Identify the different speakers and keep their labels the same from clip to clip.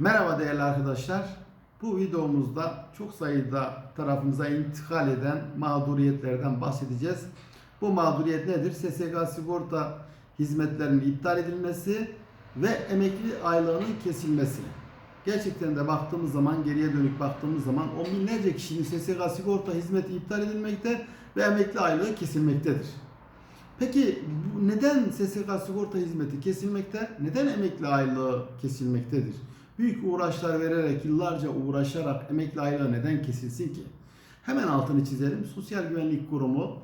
Speaker 1: Merhaba değerli arkadaşlar. Bu videomuzda çok sayıda tarafımıza intikal eden mağduriyetlerden bahsedeceğiz. Bu mağduriyet nedir? SSK sigorta hizmetlerinin iptal edilmesi ve emekli aylığının kesilmesi. Gerçekten de baktığımız zaman, geriye dönük baktığımız zaman on binlerce kişinin SSK sigorta hizmeti iptal edilmekte ve emekli aylığı kesilmektedir. Peki neden SSK sigorta hizmeti kesilmekte? Neden emekli aylığı kesilmektedir? Büyük uğraşlar vererek, yıllarca uğraşarak emekli aylığı neden kesilsin ki? Hemen altını çizelim. Sosyal Güvenlik Kurumu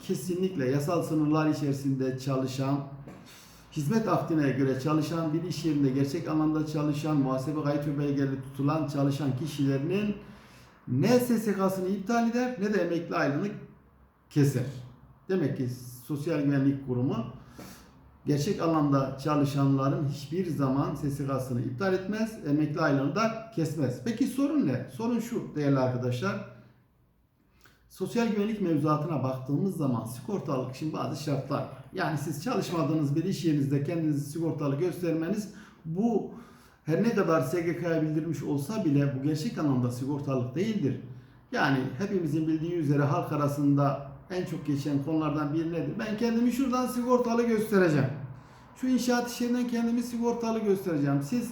Speaker 1: kesinlikle yasal sınırlar içerisinde çalışan, hizmet akdine göre çalışan, bir iş yerinde gerçek anlamda çalışan, muhasebe kayıt ve belgeleri tutulan çalışan kişilerinin ne SSK'sını iptal eder ne de emekli aylığını keser. Demek ki Sosyal Güvenlik Kurumu gerçek anlamda çalışanların hiçbir zaman SSK'sını iptal etmez, emekli aylığını da kesmez. Peki sorun ne? Sorun şu değerli arkadaşlar. Sosyal güvenlik mevzuatına baktığımız zaman sigortalık için bazı şartlar. Yani siz çalışmadığınız bir iş yerinizde kendinizi sigortalı göstermeniz bu her ne kadar SGK'ya bildirmiş olsa bile bu gerçek anlamda sigortalık değildir. Yani hepimizin bildiği üzere halk arasında en çok geçen konulardan biri nedir? Ben kendimi şuradan sigortalı göstereceğim. Şu inşaat işlerinden kendimi sigortalı göstereceğim. Siz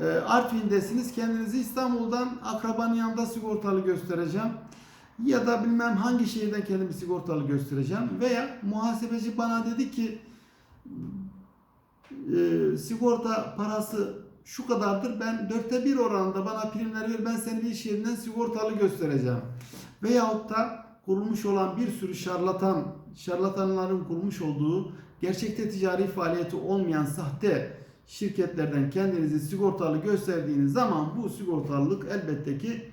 Speaker 1: e, Artvin'desiniz kendinizi İstanbul'dan akrabanın yanında sigortalı göstereceğim. Ya da bilmem hangi şehirden kendimi sigortalı göstereceğim. Veya muhasebeci bana dedi ki e, sigorta parası şu kadardır. Ben dörtte bir oranında bana primler ver. Ben seni bir iş yerinden sigortalı göstereceğim. Veyahut da kurulmuş olan bir sürü şarlatan, şarlatanların kurmuş olduğu gerçekte ticari faaliyeti olmayan sahte şirketlerden kendinizi sigortalı gösterdiğiniz zaman bu sigortalılık elbette ki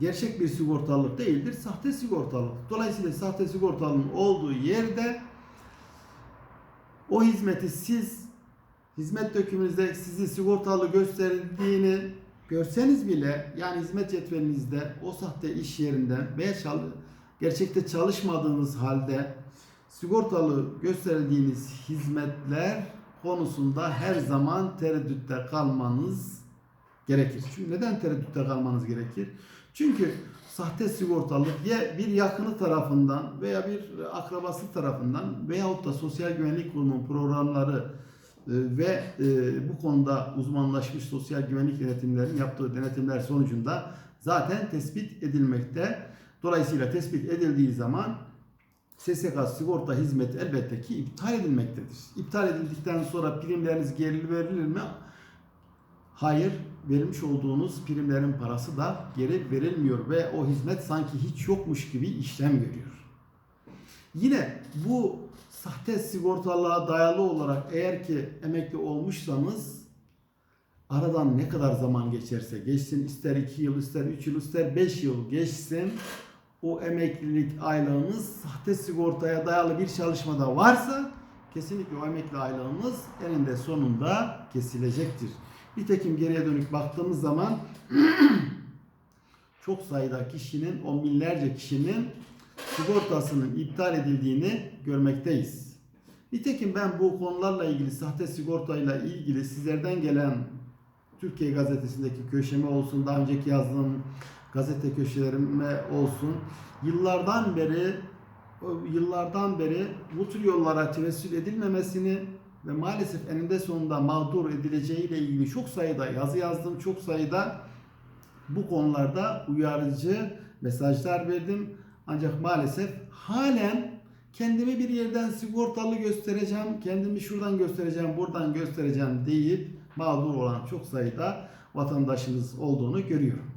Speaker 1: gerçek bir sigortalılık değildir. Sahte sigortalılık. Dolayısıyla sahte sigortalılığın olduğu yerde o hizmeti siz hizmet dökümünüzde sizi sigortalı gösterdiğini görseniz bile yani hizmet cetvelinizde o sahte iş yerinden veya gerçekte çalışmadığınız halde sigortalı gösterdiğiniz hizmetler konusunda her zaman tereddütte kalmanız gerekir. Çünkü neden tereddütte kalmanız gerekir? Çünkü sahte sigortalık ya bir yakını tarafından veya bir akrabası tarafından veyahut da Sosyal Güvenlik Kurumu'nun programları ve e, bu konuda uzmanlaşmış sosyal güvenlik denetimlerin yaptığı denetimler sonucunda zaten tespit edilmekte. Dolayısıyla tespit edildiği zaman SSK sigorta hizmeti elbette ki iptal edilmektedir. İptal edildikten sonra primleriniz geri verilir mi? Hayır, vermiş olduğunuz primlerin parası da geri verilmiyor ve o hizmet sanki hiç yokmuş gibi işlem görüyor. Yine bu sahte sigortalığa dayalı olarak eğer ki emekli olmuşsanız aradan ne kadar zaman geçerse geçsin ister 2 yıl ister 3 yıl ister 5 yıl geçsin o emeklilik aylığınız sahte sigortaya dayalı bir çalışmada varsa kesinlikle o emekli aylığınız eninde sonunda kesilecektir. Nitekim geriye dönük baktığımız zaman çok sayıda kişinin, on binlerce kişinin sigortasının iptal edildiğini görmekteyiz. Nitekim ben bu konularla ilgili, sahte sigortayla ilgili sizlerden gelen Türkiye Gazetesi'ndeki köşeme olsun, daha önceki yazdığım gazete köşelerime olsun, yıllardan beri yıllardan beri bu tür yollara tevessül edilmemesini ve maalesef eninde sonunda mağdur edileceğiyle ilgili çok sayıda yazı yazdım, çok sayıda bu konularda uyarıcı mesajlar verdim. Ancak maalesef halen kendimi bir yerden sigortalı göstereceğim, kendimi şuradan göstereceğim, buradan göstereceğim deyip mağdur olan çok sayıda vatandaşımız olduğunu görüyorum.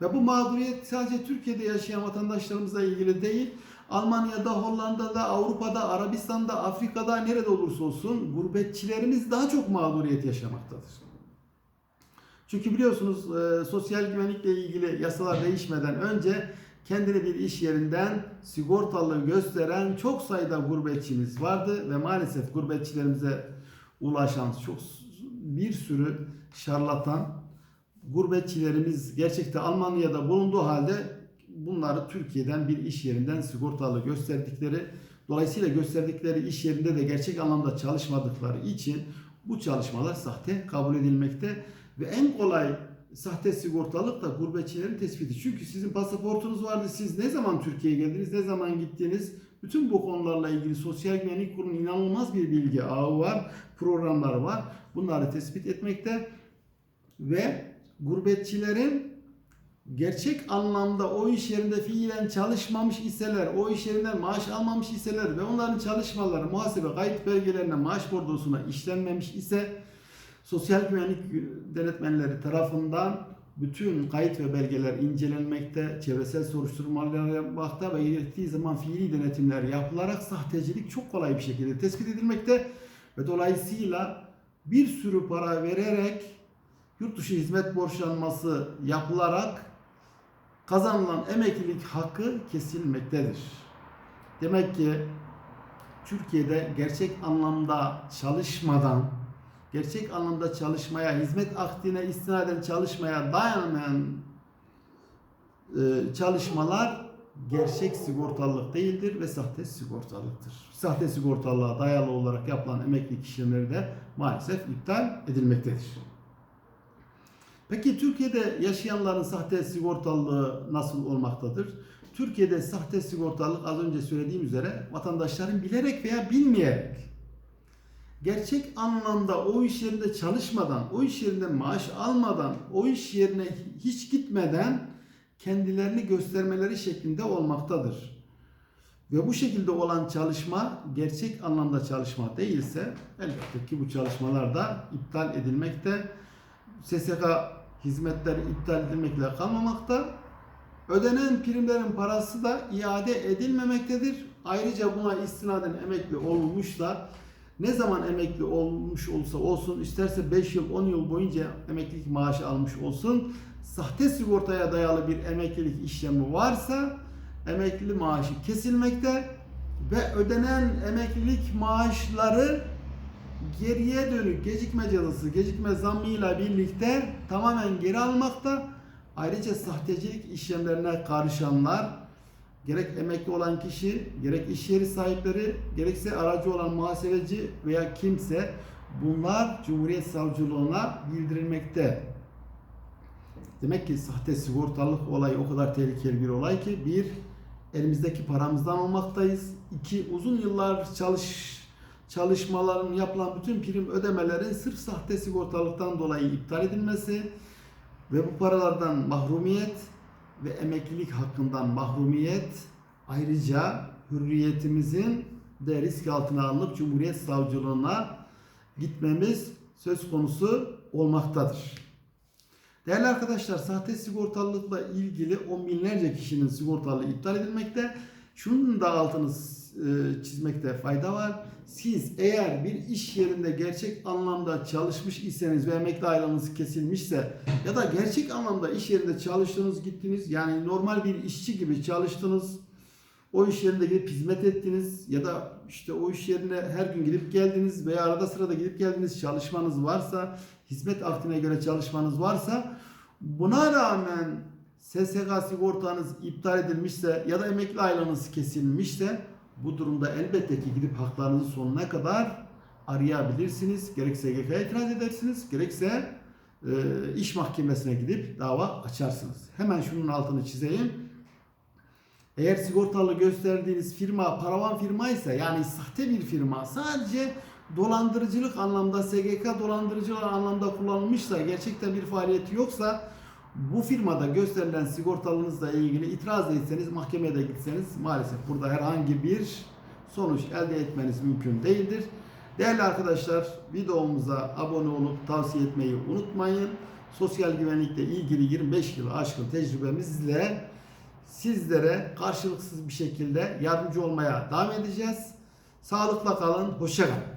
Speaker 1: Ve bu mağduriyet sadece Türkiye'de yaşayan vatandaşlarımızla ilgili değil, Almanya'da, Hollanda'da, Avrupa'da, Arabistan'da, Afrika'da nerede olursa olsun gurbetçilerimiz daha çok mağduriyet yaşamaktadır. Çünkü biliyorsunuz e, sosyal güvenlikle ilgili yasalar değişmeden önce kendini bir iş yerinden sigortalı gösteren çok sayıda gurbetçimiz vardı ve maalesef gurbetçilerimize ulaşan çok bir sürü şarlatan gurbetçilerimiz gerçekte Almanya'da bulunduğu halde bunları Türkiye'den bir iş yerinden sigortalı gösterdikleri dolayısıyla gösterdikleri iş yerinde de gerçek anlamda çalışmadıkları için bu çalışmalar sahte kabul edilmekte Ve en kolay sahte sigortalık da gurbetçilerin tespiti. Çünkü sizin pasaportunuz vardı. Siz ne zaman Türkiye'ye geldiniz, ne zaman gittiniz? Bütün bu konularla ilgili Sosyal Güvenlik Kurumu'nun inanılmaz bir bilgi ağı var, programları var. Bunları tespit etmekte ve gurbetçilerin gerçek anlamda o iş yerinde fiilen çalışmamış iseler, o iş yerinden maaş almamış iseler ve onların çalışmaları muhasebe kayıt belgelerine maaş bordosuna işlenmemiş ise sosyal güvenlik denetmenleri tarafından bütün kayıt ve belgeler incelenmekte, çevresel soruşturmalar yapmakta ve gerektiği zaman fiili denetimler yapılarak sahtecilik çok kolay bir şekilde tespit edilmekte ve dolayısıyla bir sürü para vererek yurt dışı hizmet borçlanması yapılarak kazanılan emeklilik hakkı kesilmektedir. Demek ki Türkiye'de gerçek anlamda çalışmadan, gerçek anlamda çalışmaya, hizmet akdine istinaden çalışmaya dayanmayan e, çalışmalar gerçek sigortalılık değildir ve sahte sigortalıktır. Sahte sigortalılığa dayalı olarak yapılan emeklilik işlemleri de maalesef iptal edilmektedir. Peki Türkiye'de yaşayanların sahte sigortalılığı nasıl olmaktadır? Türkiye'de sahte sigortalılık az önce söylediğim üzere vatandaşların bilerek veya bilmeyerek gerçek anlamda o iş yerinde çalışmadan, o iş yerinde maaş almadan, o iş yerine hiç gitmeden kendilerini göstermeleri şeklinde olmaktadır. Ve bu şekilde olan çalışma gerçek anlamda çalışma değilse elbette ki bu çalışmalar da iptal edilmekte. SSK hizmetleri iptal edilmekle kalmamakta. Ödenen primlerin parası da iade edilmemektedir. Ayrıca buna istinaden emekli olmuşsa ne zaman emekli olmuş olsa olsun isterse 5 yıl 10 yıl boyunca emeklilik maaşı almış olsun sahte sigortaya dayalı bir emeklilik işlemi varsa emekli maaşı kesilmekte ve ödenen emeklilik maaşları geriye dönük gecikme cezası, gecikme zammıyla birlikte tamamen geri almakta. Ayrıca sahtecilik işlemlerine karışanlar gerek emekli olan kişi, gerek iş yeri sahipleri, gerekse aracı olan muhasebeci veya kimse bunlar Cumhuriyet Savcılığına bildirilmekte. Demek ki sahte sigortalık olayı o kadar tehlikeli bir olay ki bir elimizdeki paramızdan olmaktayız. İki uzun yıllar çalış çalışmaların yapılan bütün prim ödemelerin sırf sahte sigortalıktan dolayı iptal edilmesi ve bu paralardan mahrumiyet ve emeklilik hakkından mahrumiyet ayrıca hürriyetimizin de risk altına alınıp Cumhuriyet Savcılığına gitmemiz söz konusu olmaktadır. Değerli arkadaşlar sahte sigortalılıkla ilgili on binlerce kişinin sigortalığı iptal edilmekte. Şunun da altını çizmekte fayda var. Siz eğer bir iş yerinde gerçek anlamda çalışmış iseniz ve emekli ayrılığınız kesilmişse ya da gerçek anlamda iş yerinde çalıştınız gittiniz yani normal bir işçi gibi çalıştınız o iş yerinde gidip hizmet ettiniz ya da işte o iş yerine her gün gidip geldiniz veya arada sırada gidip geldiniz çalışmanız varsa hizmet akdine göre çalışmanız varsa buna rağmen SSK sigortanız iptal edilmişse ya da emekli aylığınız kesilmişse bu durumda elbette ki gidip haklarınızı sonuna kadar arayabilirsiniz. Gerek SGK'ya itiraz edersiniz, gerekse e, iş mahkemesine gidip dava açarsınız. Hemen şunun altını çizeyim. Eğer sigortalı gösterdiğiniz firma paravan firma ise yani sahte bir firma sadece dolandırıcılık anlamda SGK dolandırıcılık anlamda kullanılmışsa gerçekten bir faaliyeti yoksa bu firmada gösterilen sigortalınızla ilgili itiraz etseniz mahkemeye de gitseniz maalesef burada herhangi bir sonuç elde etmeniz mümkün değildir. Değerli arkadaşlar videomuza abone olup tavsiye etmeyi unutmayın. Sosyal güvenlikle ilgili 25 yıl aşkın tecrübemizle sizlere karşılıksız bir şekilde yardımcı olmaya devam edeceğiz. Sağlıkla kalın, hoşça kalın.